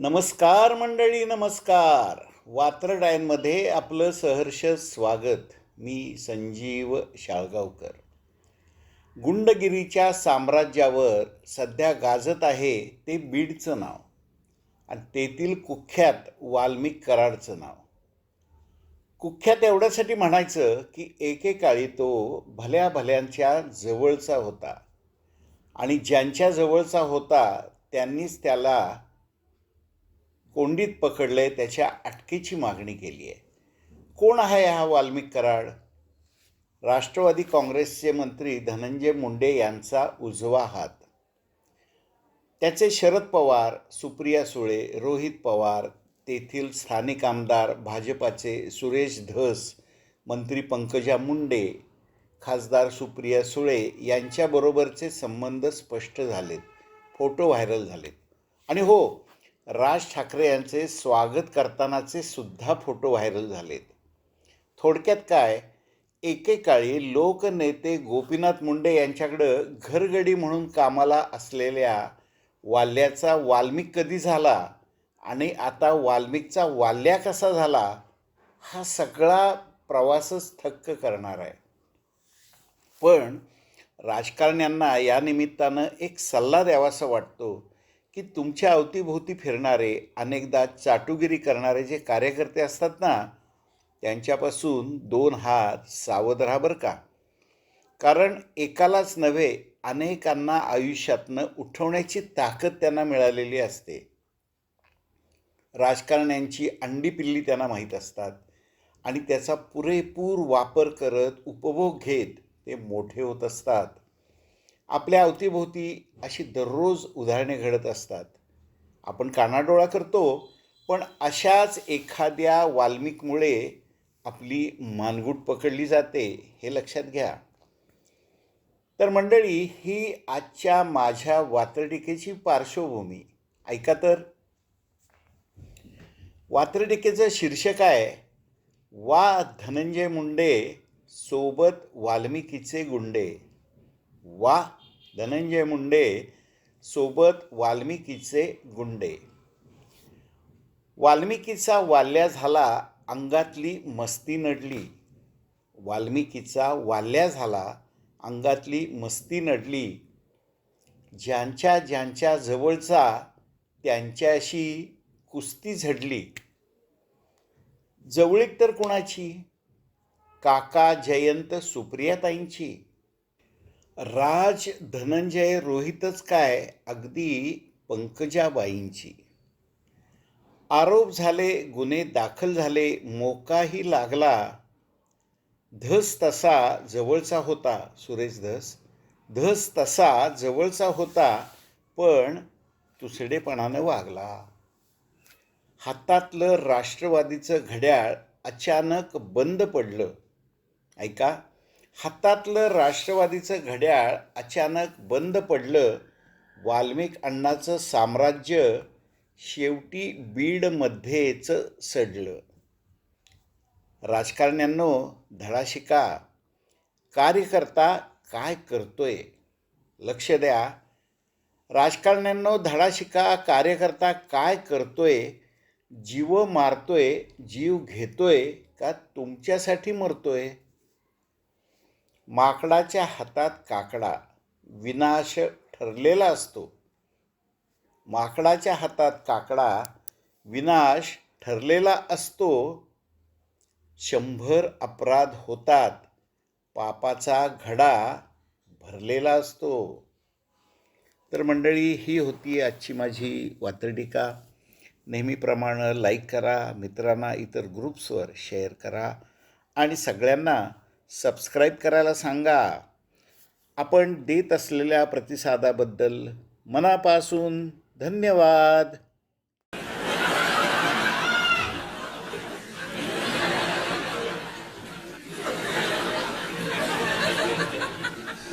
नमस्कार मंडळी नमस्कार. वात्रडायनमध्ये आपलं सहर्ष स्वागत. मी संजीव शाळगावकर. गुंडगिरीच्या साम्राज्यावर सध्या गाजत आहे ते बीडचं नाव आणि तेथील कुख्यात वाल्मिक कराडचं नाव. कुख्यात एवढ्यासाठी म्हणायचं की एकेकाळी तो भल्या भल्यांच्या जवळचा होता आणि ज्यांच्या जवळचा होता त्यांनीच त्याला कोंडीत पकडले त्याच्या अटकेची मागणी केली आहे. कोण आहे हा वाल्मिक कराड? राष्ट्रवादी काँग्रेसचे मंत्री धनंजय मुंडे यांचा उजवा हात. त्याचे शरद पवार सुप्रिया सुळे रोहित पवार तेथील स्थानिक आमदार भाजपाचे सुरेश धस मंत्री पंकजा मुंडे खासदार सुप्रिया सुळे यांच्याबरोबरचे संबंध स्पष्ट झालेत. फोटो व्हायरल झालेत. आणि हो राज ठाकरे यांचे स्वागत करतानाचे सुद्धा फोटो व्हायरल झालेत. थोडक्यात काय? एकेकाळी लोकनेते गोपीनाथ मुंडे यांच्याकडं घरगडी म्हणून कामाला असलेल्या वाल्याचा वाल्मिक कधी झाला आणि आता वाल्मिकचा वाल्या कसा झाला हा सगळा प्रवासच थक्क करणार आहे. पण राजकारण्यांना या निमित्तानं एक सल्ला द्यावासा वाटतो की तुमच्या अवतीभोवती फिरणारे अनेकदा चाटुगिरी करणारे जे कार्यकर्ते असतात ना त्यांच्यापासून दोन हात सावध राहा बरं का. कारण एकालाच नव्हे अनेकांना आयुष्यातनं उठवण्याची ताकद त्यांना मिळालेली असते. राजकारण्यांची अंडी पिल्ली त्यांना माहीत असतात. आणि त्याचा पुरेपूर वापर करत उपभोग घेत ते मोठे होत असतात. आपल्या अवतीभोवती अशी दररोज उदाहरणे घडत असतात. आपण कानाडोळा करतो पण अशाच एखाद्या वाल्मिकमुळे आपली मानगूट पकडली जाते हे लक्षात घ्या. तर मंडळी ही आजच्या माझ्या वात्रटिकेची पार्श्वभूमी. ऐका तर. वात्रटिकेचं शीर्षक आहे वा धनंजय मुंडे सोबत वाल्मिकीचे गुंडे. वा धनंजय मुंडे सोबत वाल्मिकीचे गुंडे. वाल्मिकीचा वाल्या झाला अंगातली मस्ती नडली. वाल्मिकीचा वाल्या झाला अंगातली मस्ती नडली. ज्यांच्या ज्यांच्या जवळचा त्यांच्याशी कुस्ती झडली. जवळीक तर कुणाची? काका जयंत सुप्रियाताईंची. राज धनंजय रोहितच काय अगदी पंकजाबाईंची. आरोप झाले गुन्हे दाखल झाले मोकाही लागला. धस तसा जवळचा होता सुरेश धस. धस तसा जवळचा होता पण तुसडेपणानं वागला. हातातलं राष्ट्रवादीचं घड्याळ अचानक बंद पडलं. ऐका हातातलं राष्ट्रवादीचं घड्याळ अचानक बंद पडलं वाल्मिक अण्णाचं साम्राज्य शेवटी बीडमध्येच सडलं. राजकारण्यांनो धडा शिका कार्यकर्ता काय करतोय? लक्ष द्या. राजकारण्यांनो धडा शिका कार्यकर्ता काय करतोय? जीव मारतोय जीव घेतोय का तुमच्यासाठी मरतोय? माकडाच्या हातात काकडा विनाश ठरलेला असतो. माकडाच्या हातात काकडा विनाश ठरलेला असतो. शंभर अपराध होतात. पापाचा घडा भरलेला असतो. तर मंडळी ही होती आजची माझी वात्रटिका. नेहमीप्रमाणे लाईक करा मित्रांना इतर ग्रुप्सवर शेअर करा. आणि सगळ्यांना सबस्क्राईब करायला सांगा. आपण देत असलेल्या प्रतिसादाबद्दल मनापासून धन्यवाद.